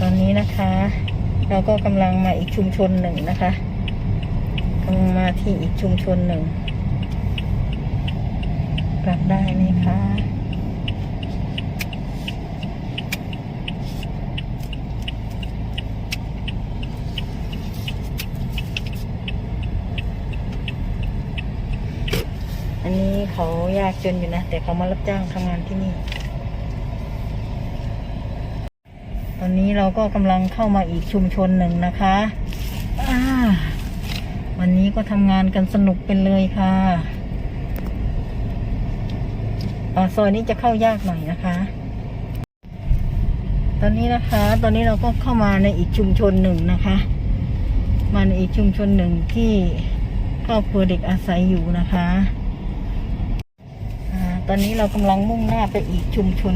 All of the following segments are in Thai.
ตอนนี้นะคะ เราก็กำลังมาอีกชุมชนหนึ่งนะคะกำลังมาที่อีกชุมชนหนึ่งกลับได้ไหมคะอันนี้เขายากจนอยู่นะ แต่เขามารับจ้างทำงานที่นี่ ต อนนี้เราก็กำลังเข้ามาอีกชุมชนหนึ่งนะคะวันนี้ก็ทำงานกันสนุกเป็นเลยค่ะอซอยนี้จะเข้ายากหน่อยนะคะ ตอนนี้นะคะ ตอนนี้เราก็เข้ามาในอีกชุมชนหนึ่งนะคะ มาในอีกชุมชนหนึ่งที่ครอบครัวเด็กอาศัยอยู่นะคะอาตอนนี้เรากำลังมุ่งหน้าไปอีกชุมชน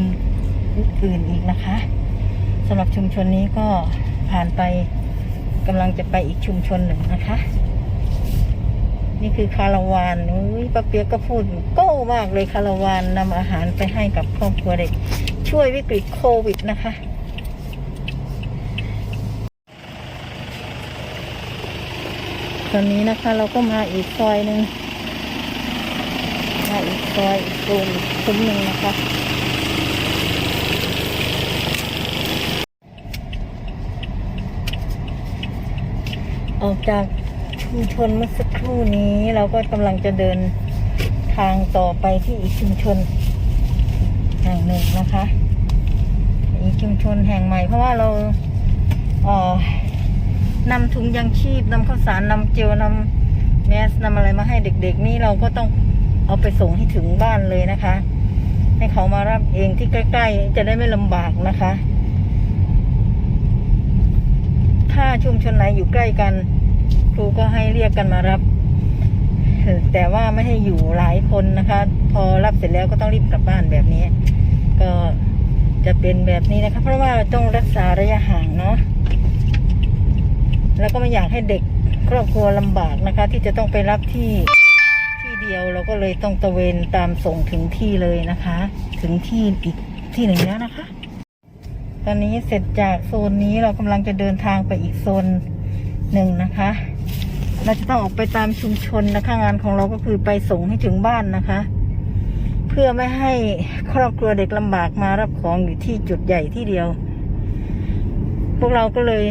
อื่นอีกนะคะ สำหรับชุมชนนี้ก็ผ่านไปกำลังจะไปอีกชุมชนหนึ่งนะคะ นี่คือคาราวานอุ้ยป้าเปียกก็พูดโก้มากเลยคาราวานนำอาหารไปให้กับครอบครัวเด็ก ช่วยวิกฤตโควิดนะคะตอนนี้นะคะเราก็มาอีกซอยหนึ่งมาอีกซอยอีกโซนอีกซุ้มหนึ่งนะคะ ออกจากชุมชนเมื่อสักครู่นี้เราก็กำลังจะเดินทางต่อไปที่อีกชุมชนแห่งหนึ่งนะคะ อีกชุมชนแห่งใหม่ เพราะว่าเราเออนำถุงยางชีพนำข้าวสารนำเจลนำแมสนำอะไรมาให้เด็กๆ นี่เราก็ต้องเอาไปส่งให้ถึงบ้านเลยนะคะ ให้เขามารับเองที่ใกล้ ๆ จะได้ไม่ลำบากนะคะ ถ้าชุมชนไหนอยู่ใกล้กัน ครูก็ให้เรียกกันมารับ แต่ว่าไม่ให้อยู่หลายคนนะคะ พอรับเสร็จแล้วก็ต้องรีบกลับบ้านแบบนี้ ก็จะเป็นแบบนี้นะคะ เพราะว่าต้องรักษาระยะห่างเนาะแล้วก็ไม่อยากให้เด็กครอบครัวลำบากนะคะ ที่จะต้องไปรับที่ที่เดียวเราก็เลยต้องตระเวนตามส่งถึงที่เลยนะคะ ถึงที่อีกที่หนึ่งแล้วนะคะ อนนี้เสร็จจากโซนนี้เรากำลังจะเดินทางไปอีกโซนหนึ่งนะคะ เราจะต้องออกไปตามชุมชนนะคะงานของเราก็คือไปส่งให้ถึงบ้านนะคะ เพื่อไม่ให้ครอบครัวเด็กลำบากมารับของอยู่ที่จุดใหญ่ที่เดียว พวกเราก็เลย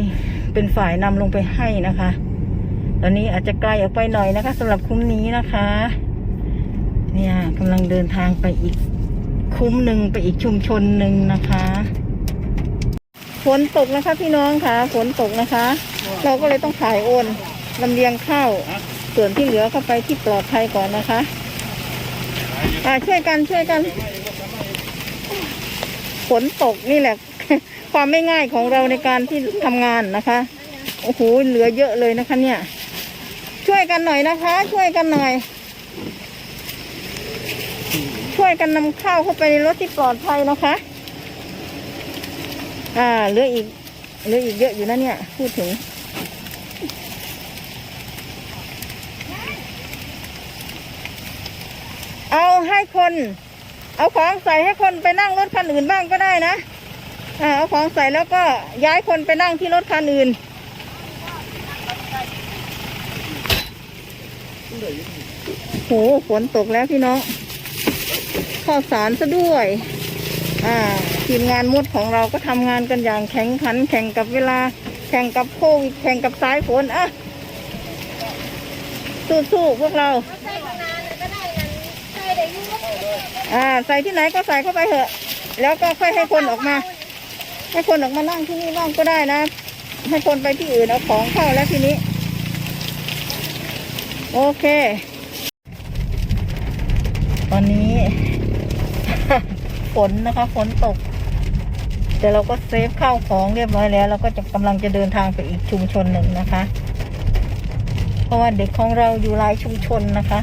เป็นฝ่ายนำลงไปให้นะคะ ตอนนี้อาจจะไกลออกไปหน่อยนะคะสำหรับคุ้มนี้นะคะ เนี่ยกำลังเดินทางไปอีกคุ้มหนึ่งไปอีกชุมชนหนึ่งนะคะ ฝนตกนะคะ พี่น้องค่ะฝนตกนะคะ เราก็เลยต้องถ่ายโอนลำเลียงข้าวส่วนที่เหลือเข้าไปที่ปลอดภัยก่อนนะคะอ่าช่วยกันช่วยกันฝนตกนี่แหละ ความไม่ง่ายของเราในการที่ทำงานนะคะโอ้โหเหลือเยอะเลยนะคะ เนี่ย ช่วยกันหน่อยนะคะ ช่วยกันหน่อย ช่วยกันนำข้าวเข้าไปในรถที่ปลอดภัยนะคะ อ่าเหลืออีกเหลืออีกเยอะอยู่นะเนี่ย พูดถึง เอาให้คน เอาของใส่ให้คนไปนั่งรถคันอื่นบ้างก็ได้นะอ่าเอาของใส่แล้วก็ย้ายคนไปนั่งที่รถคันอื่นโหฝนตกแล้วพี่น้องข้าวสารซะด้วย ทีมงานมุดของเราก็ทำงานกันอย่างแข็งขัน แข่งกับเวลา แข่งกับโควิดแข่งกับสายฝนอะสู้ๆพวกเราใส่ข้างหน้าน่ะก็ได้งั้นใส่ได้อยู่อ่าใส่ที่ไหนก็ใส่เข้าไปเถอะ แล้วก็ค่อยให้คนออกมา ให้คนออกมานั่งที่นี่บ้างก็ได้นะ ให้คนไปที่อื่นเอาของเข้าแล้วทีนี้ โอเค ตอนนี้ ฝนนะคะ ฝนตก แต่เราก็เซฟข้าวของเรียบร้อยแล้ว เราก็จะกำลังจะเดินทางไปอีกชุมชนหนึ่งนะคะ เพราะว่าเด็กของเราอยู่หลายชุมชนนะคะ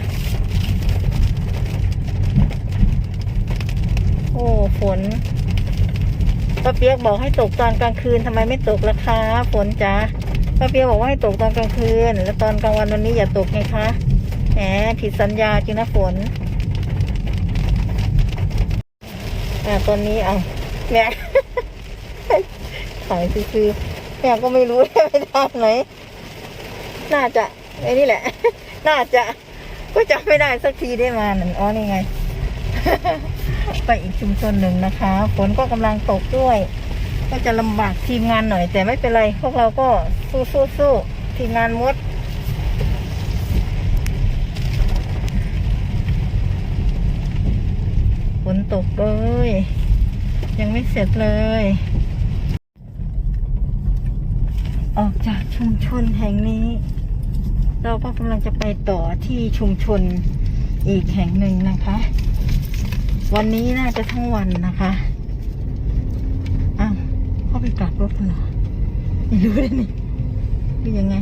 โอ้ฝนป้าเปียกบอกให้ตกตอนกลางคืนทำไมไม่ตกล่ะคะฝนจ้าป้าเปียกบอกว่าให้ตกตอนกลางคืน แล้วตอนกลางวันวันนี้อย่าตกไงคะแหมผิดสัญญาจริงนะฝน อ่าตอนนี้เอาแมถ่ายคือแม่ก็ไม่รู้ไปทางไหนน่าจะไอ้นี่แหละ น่าจะก็จำไม่ได้สักทีได้มาหนึ่งอ๋อนี่ไง ไปอีกชุมชนหนึ่งนะคะฝนก็กำลังตกด้วย ก็จะลำบากทีมงานหน่อย แต่ไม่เป็นไร พวกเราก็สู้สู้สู้ทีมงานมด นตกเลย ยังไม่เสร็จเลย ออกจากชุมชนแห่งนี้ เราก็กำลังจะไปต่อที่ชุมชนอีกแห่งหนึ่งนะคะ วันนี้น่าจะทั้งวันนะคะอ้าวเข้าไปกลับรถกันเหรอไม่รู้เลยนี่คือยังไง